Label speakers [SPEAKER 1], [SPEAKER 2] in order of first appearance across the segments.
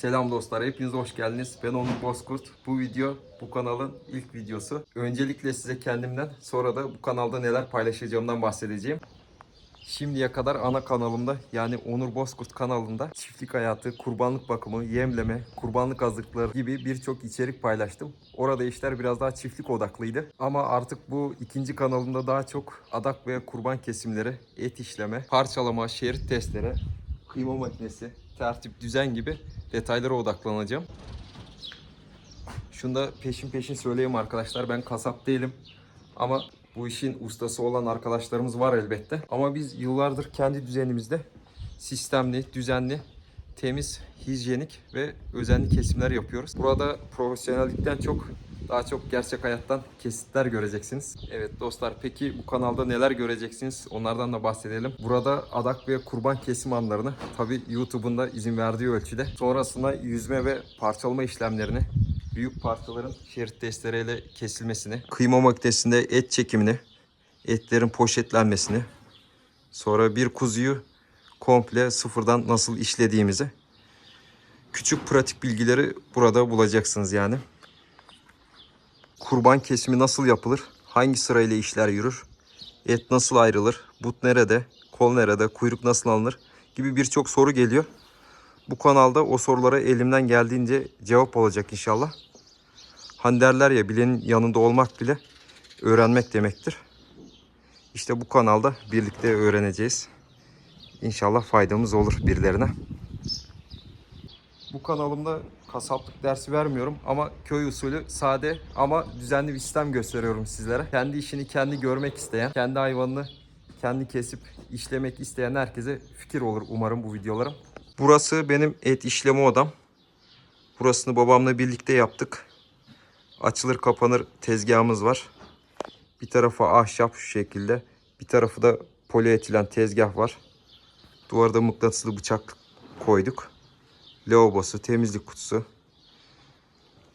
[SPEAKER 1] Selam dostlar, hepiniz hoş geldiniz. Ben Onur Bozkurt. Bu video bu kanalın ilk videosu. Öncelikle size kendimden, sonra da bu kanalda neler paylaşacağımdan bahsedeceğim. Şimdiye kadar ana kanalımda yani Onur Bozkurt kanalında çiftlik hayatı, kurbanlık bakımı, yemleme, kurbanlık hazırlıkları gibi birçok içerik paylaştım. Orada işler biraz daha çiftlik odaklıydı. Ama artık bu ikinci kanalımda daha çok adak ve kurban kesimleri, et işleme, parçalama, şerit testleri, kıyma makinesi, tertip, düzen gibi detaylara odaklanacağım. Şunu da peşin peşin söyleyeyim arkadaşlar. Ben kasap değilim. Ama bu işin ustası olan arkadaşlarımız var elbette. Ama biz yıllardır kendi düzenimizde sistemli, düzenli, temiz, hijyenik ve özenli kesimler yapıyoruz. Burada profesyonellikten çok daha çok gerçek hayattan kesitler göreceksiniz. Evet dostlar peki bu kanalda neler göreceksiniz onlardan da bahsedelim. Burada adak ve kurban kesim anlarını tabi YouTube'un da izin verdiği ölçüde. Sonrasında yüzme ve parçalama işlemlerini büyük parçaların şerit testereyle kesilmesini, kıyma makinesinde et çekimini, etlerin poşetlenmesini, sonra bir kuzuyu komple sıfırdan nasıl işlediğimizi küçük pratik bilgileri burada bulacaksınız yani. Kurban kesimi nasıl yapılır? Hangi sırayla işler yürür? Et nasıl ayrılır? But nerede? Kol nerede? Kuyruk nasıl alınır? Gibi birçok soru geliyor. Bu kanalda o sorulara elimden geldiğince cevap olacak inşallah. Hani derler ya bilenin yanında olmak bile öğrenmek demektir. İşte bu kanalda birlikte öğreneceğiz. İnşallah faydamız olur birilerine. Bu kanalımda kasaplık dersi vermiyorum ama köy usulü sade ama düzenli bir sistem gösteriyorum sizlere. Kendi işini kendi görmek isteyen, kendi hayvanını kendi kesip işlemek isteyen herkese fikir olur umarım bu videolarım. Burası benim et işleme odam. Burasını babamla birlikte yaptık. Açılır kapanır tezgahımız var. Bir tarafı ahşap şu şekilde. Bir tarafı da polietilen tezgah var. Duvarda mıknatıslı bıçak koyduk. Lavabosu, temizlik kutusu.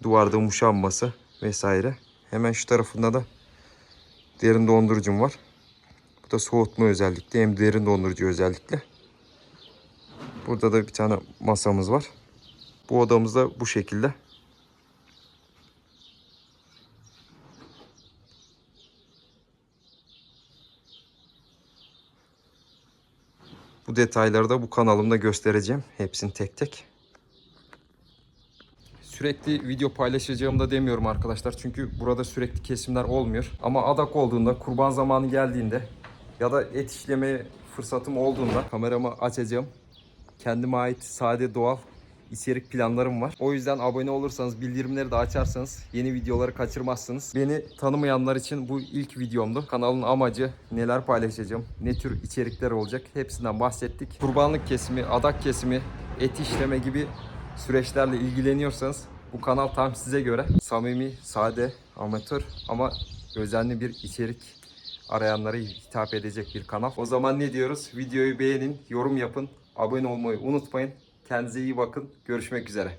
[SPEAKER 1] Duvarda muşambası vesaire. Hemen şu tarafında da derin dondurucum var. Bu da soğutma özellikle hem derin dondurucu özellikle. Burada da bir tane masamız var. Bu odamız da bu şekilde. Bu detayları da bu kanalımda göstereceğim. Hepsini tek tek. Sürekli video paylaşacağım da demiyorum arkadaşlar. Çünkü burada sürekli kesimler olmuyor. Ama adak olduğunda, kurban zamanı geldiğinde ya da et işlemeye fırsatım olduğunda kameramı açacağım. Kendime ait sade doğal içerik planlarım var. O yüzden abone olursanız, bildirimleri de açarsanız yeni videoları kaçırmazsınız. Beni tanımayanlar için bu ilk videomdu. Kanalın amacı neler paylaşacağım, ne tür içerikler olacak hepsinden bahsettik. Kurbanlık kesimi, adak kesimi, et işleme gibi süreçlerle ilgileniyorsanız bu kanal tam size göre. Samimi, sade, amatör ama özenli bir içerik arayanlara hitap edecek bir kanal. O zaman ne diyoruz? Videoyu beğenin, yorum yapın, abone olmayı unutmayın. Kendinize iyi bakın. Görüşmek üzere.